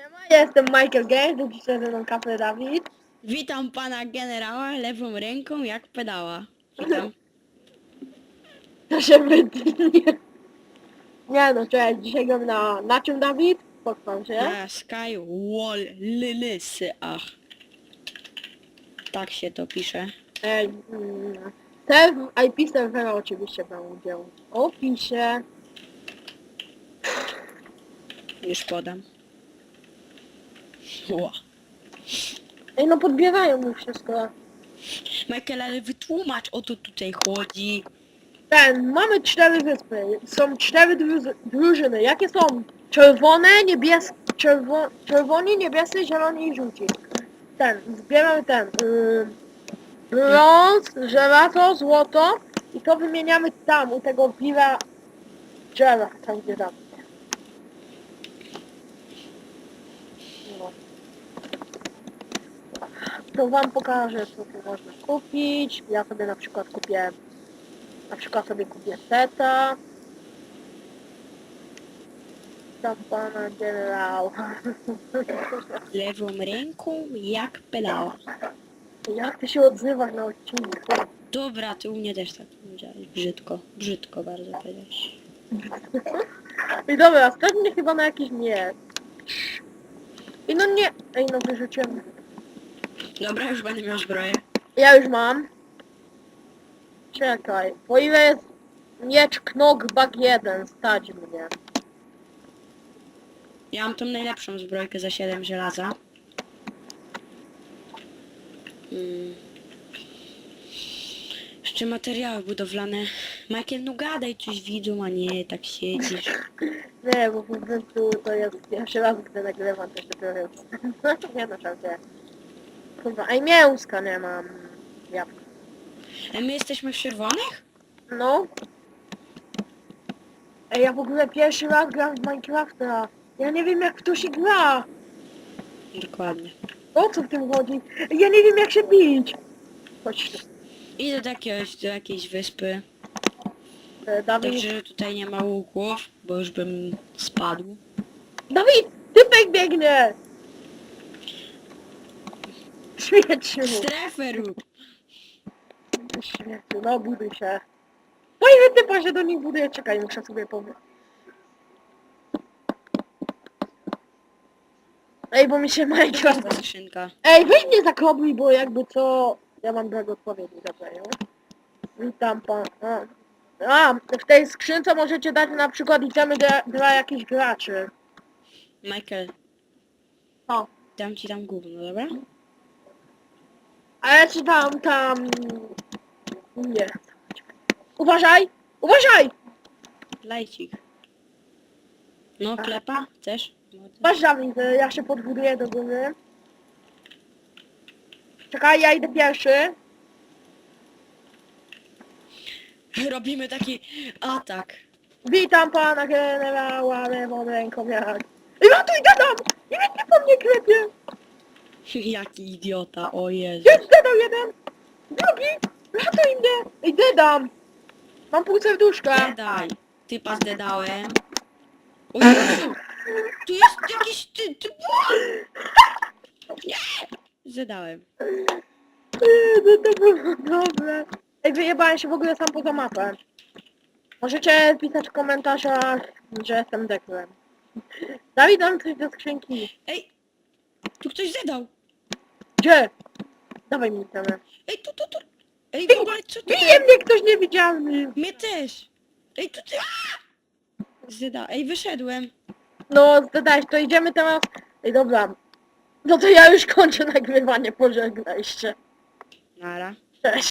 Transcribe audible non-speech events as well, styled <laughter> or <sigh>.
Siema, ja jestem Michael Games, drugi ze mną Kafle Dawid. Witam pana generała lewą ręką jak pedała. Witam. To się wytnie. Nie no, cześć, dzisiaj gram na... Na czym Dawid? Pochwal się. Na Sky Wall Lilysy, ach. Tak się to pisze. Ej, mm, Serw, IP serwera oczywiście będzie w opisie. Już podam. Ej, no podbierają mi wszystko. Michael, ale wytłumacz o to tutaj chodzi. Ten, mamy cztery wyspy. Są cztery dru- drużyny. Jakie są? Czerwone, niebieskie, czerwo, czerwoni, niebiescy, zieloni i żółci. Ten, zbieramy ten. Yy, brąz, żelazo, złoto i to wymieniamy tam, u tego biła drzewa, tam gdzie tam. To wam pokażę, co tu można kupić. Ja sobie na przykład kupię na przykład sobie kupię seta. Tam pana generał. Lewą ręką jak pedała. Jak ty się odzywasz na odcinku? Dobra, ty u mnie też tak powiedziałeś. Brzydko. Brzydko bardzo powiedziałeś. I dobra, stać mnie chyba na jakiś nie. I no nie. Ej no wyrzuciłem. Dobra, już będę miał zbroję. Ja już mam. Czekaj. Po ile jest miecz Knockback 1? Stać mnie. Ja mam tą najlepszą zbrojkę za 7 żelaza. Mm. Jeszcze materiały budowlane. Michael, no gadaj coś widzom, a nie tak siedzisz. <laughs> Nie, bo po prostu to jest pierwszy raz, gdy nagrywam też dopiero jest. nie no, żartuję. Kurwa, ej mięska nie mam. Jabłka. A my jesteśmy w czerwonych? No. Ej, ja w ogóle pierwszy raz gram w Minecrafta. Ja nie wiem jak w to się gra. Dokładnie. O co w tym chodzi? Ja nie wiem jak się bić. Chodź tu. Idę do, jakiegoś, do jakiejś wyspy. E, Dawid. Dobrze, że tutaj nie ma łuków, bo już bym spadł. Dawid! Typek biegnie! Śmieciu. Strefę rób! Śmieciu, no buduj się. Po ile typa się do nich buduje? Czekaj, muszę sobie powiem. Ej, bo mi się Minecraft... Skrzynka. Ej, weź mnie zakobluj, bo jakby co... Ja mam brak odpowiedzi, dobra, już. Witam pan... A. A, w tej skrzynce możecie dać na przykład itemy dla, dla jakichś graczy. Michael, O, dam ci tam gówno, dobra? A ja ci dam tam... Nie. Uważaj! Uważaj! Lajcik. No, klepa? Chcesz? No, że ja się podbuduję do góry. Czekaj, ja idę pierwszy. Robimy taki atak. Witam pana generała lewą ręką jak... I ratuj, gadam! I nie po mnie klepie! <laughs> Jaki idiota, o Jezu. Jest dedał jeden! Drugi! Ratuj mnie! I dedam! Mam pół serduszka. Daj, typa zdedałem. <laughs> O Jezu. Tu jest jakiś ty, ty... Nie! Zdedałem. Eee, No to było dobre. Ej, wyjebałem się w ogóle sam poza mapę. Możecie pisać w komentarzach, że jestem deklem. Dawid, dam coś do skrzynki. Ej! Tu ktoś zdedał. Gdzie? Dawaj mi ten. Ej, tu, tu, tu. Ej, w ogóle co tu? Bije mnie ktoś niewidzialny. Mnie też. Ej, tu ty... Aaa! Ej, wyszedłem. No, zdadałeś, to idziemy teraz. Ej, dobra. No to ja już kończę nagrywanie, pożegnaj się. Nara. Cześć.